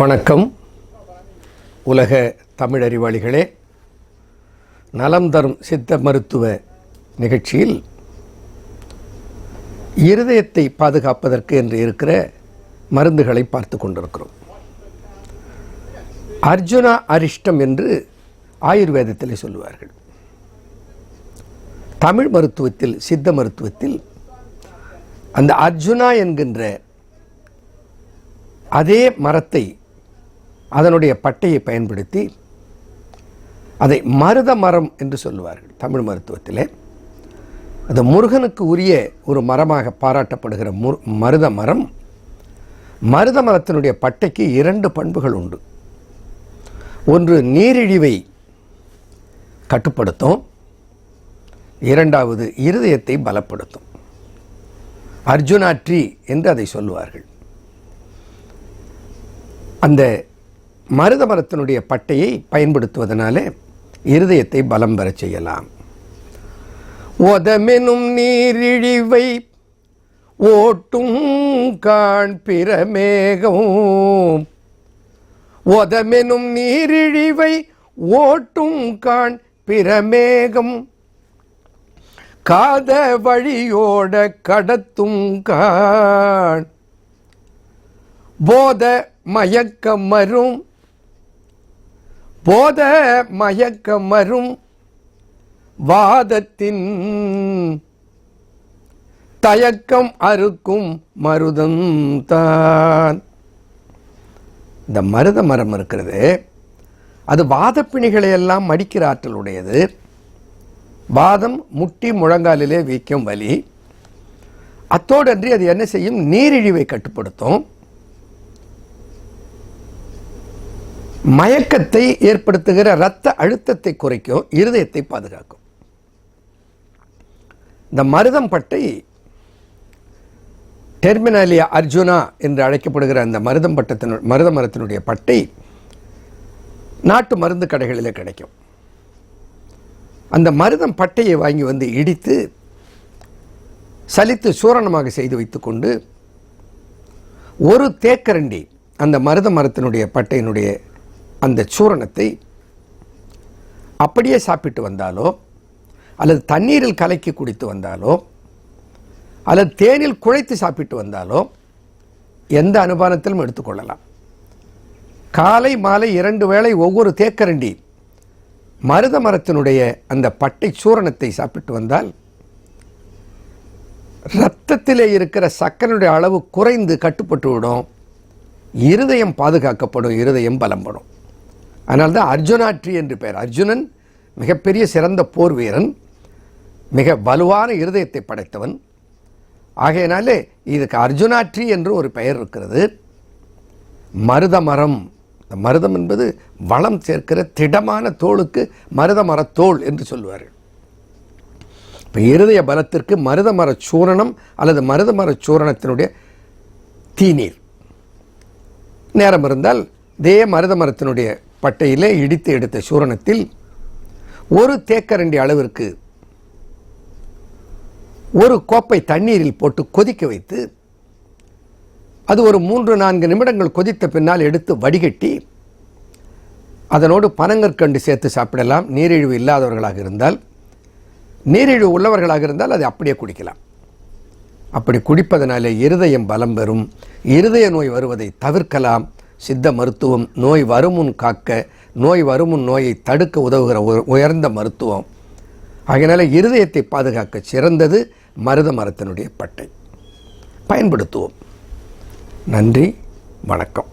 வணக்கம். உலக தமிழறிவாளிகளே நலம் தரும் சித்த மருத்துவ நிகழ்ச்சியில் இருதயத்தை பாதுகாப்பதற்கு என்று இருக்கிற மருந்துகளை பார்த்து கொண்டிருக்கிறோம். அர்ஜுனா அரிஷ்டம் என்று ஆயுர்வேதத்தில் சொல்லுவார்கள். தமிழ் மருத்துவத்தில் சித்த மருத்துவத்தில் அந்த அர்ஜுனா என்கின்ற அதே மரத்தை அதனுடைய பட்டையை பயன்படுத்தி அதை மருத மரம் என்று சொல்லுவார்கள் தமிழ் மருத்துவத்திலே. அது முருகனுக்கு உரிய ஒரு மரமாக பாராட்டப்படுகிற முரு மருத மரம். மருத மரத்தினுடைய பட்டைக்கு இரண்டு பண்புகள் உண்டு. ஒன்று நீரிழிவை கட்டுப்படுத்தும் இரண்டாவது இருதயத்தை பலப்படுத்தும். அர்ஜுனா ட்ரீ என்று அதை சொல்லுவார்கள். அந்த மருத மரத்தினுடைய பட்டையை பயன்படுத்துவதனாலே இருதயத்தை பலம் பெறச் செய்யலாம். ஒதமெனும் நீரிழிவை ஓட்டும் காண் பிரமேகம். ஒதமெனும் நீரிழிவை ஓட்டும் காண் பிரமேகம். காத வழியோட கடத்தும் காண். போத மயக்கமரும் போத மயக்கமரும் வாதத்தின் தயக்கம் அறுக்கும் மருதம் தான். இந்த மருத மரம் இருக்கிறது. அது வாதப்பிணிகளை எல்லாம் மடிக்கிற ஆற்றல் உடையது வாதம் முட்டி முழங்காலிலே வீக்கம் வலி. அத்தோடன்றி அது என்ன செய்யும்? நீரிழிவை கட்டுப்படுத்தும். மயக்கத்தை ஏற்படுத்துகிற இரத்த அழுத்தத்தை குறைக்கும் இருதயத்தை பாதுகாக்கும். இந்த மருதம் பட்டை டெர்மினாலியா அர்ஜுனா என்று அழைக்கப்படுகிற அந்த மருதம் பட்டத்தினு மருத மரத்தினுடைய பட்டை நாட்டு மருந்து கடைகளில் கிடைக்கும். அந்த மருதம் பட்டையை வாங்கி வந்து இடித்து சலித்து சூரணமாக செய்து வைத்துக்கொண்டு ஒரு தேக்கரண்டி அந்த மருத மரத்தினுடைய பட்டையினுடைய அந்த சூரணத்தை அப்படியே சாப்பிட்டு வந்தாலோ அல்லது தண்ணீரில் கலக்கி குடித்து வந்தாலோ அல்லது தேனில் குழைத்து சாப்பிட்டு வந்தாலோ எந்த அனுபானத்திலும் எடுத்துக்கொள்ளலாம். காலை மாலை இரண்டு வேளை ஒவ்வொரு தேக்கரண்டி மருத மரத்தினுடைய அந்த பட்டை சூரணத்தை சாப்பிட்டு வந்தால் இரத்தத்திலே இருக்கிற சக்கரனுடைய அளவு குறைந்து கட்டுப்பட்டு விடும் இருதயம் பாதுகாக்கப்படும் இருதயம் பலம்படும். அதனால்தான் தான் அர்ஜுனாட்ரி என்று பெயர். அர்ஜுனன் மிகப்பெரிய சிறந்த போர் வீரன் மிக வலுவான இருதயத்தை படைத்தவன். ஆகையினாலே இதுக்கு அர்ஜுனாட்ரி என்று ஒரு பெயர் இருக்கிறது. மருத மரம் இந்த மருதம் என்பது வளம் சேர்க்கிற திடமான தோளுக்கு மருத மரத்தோல் என்று சொல்லுவார்கள் இப்போ இருதய பலத்திற்கு மருத மர சூரணம் அல்லது மருத மர சூரணத்தினுடைய தீநீர். நேரம் இருந்தால் இதே மருத மரத்தினுடைய பட்டையிலே இடித்து எடுத்த சூரணத்தில் ஒரு தேக்கரண்டி அளவிற்கு ஒரு கோப்பை தண்ணீரில் போட்டு கொதிக்க வைத்து அது ஒரு மூன்று நான்கு நிமிடங்கள் கொதித்த பின்னால் எடுத்து வடிகட்டி அதனோடு பனங்கற்கண்டு சேர்த்து சாப்பிடலாம். நீரிழிவு இல்லாதவர்களாக இருந்தால் நீரிழிவு உள்ளவர்களாக இருந்தால் அதை அப்படியே குடிக்கலாம். அப்படி குடிப்பதனாலே இருதயம் பலம் பெறும். இருதய நோய் வருவதை தவிர்க்கலாம். சித்த மருத்துவம் நோய் வருமுன் காக்க நோய் வருமுன் நோயை தடுக்க உதவுகிற உ- உயர்ந்த மருத்துவம். ஆகையினால இருதயத்தை பாதுகாக்க சிறந்தது மருத மரத்தினுடைய பட்டை. பயன்படுத்துவோம். நன்றி வணக்கம்.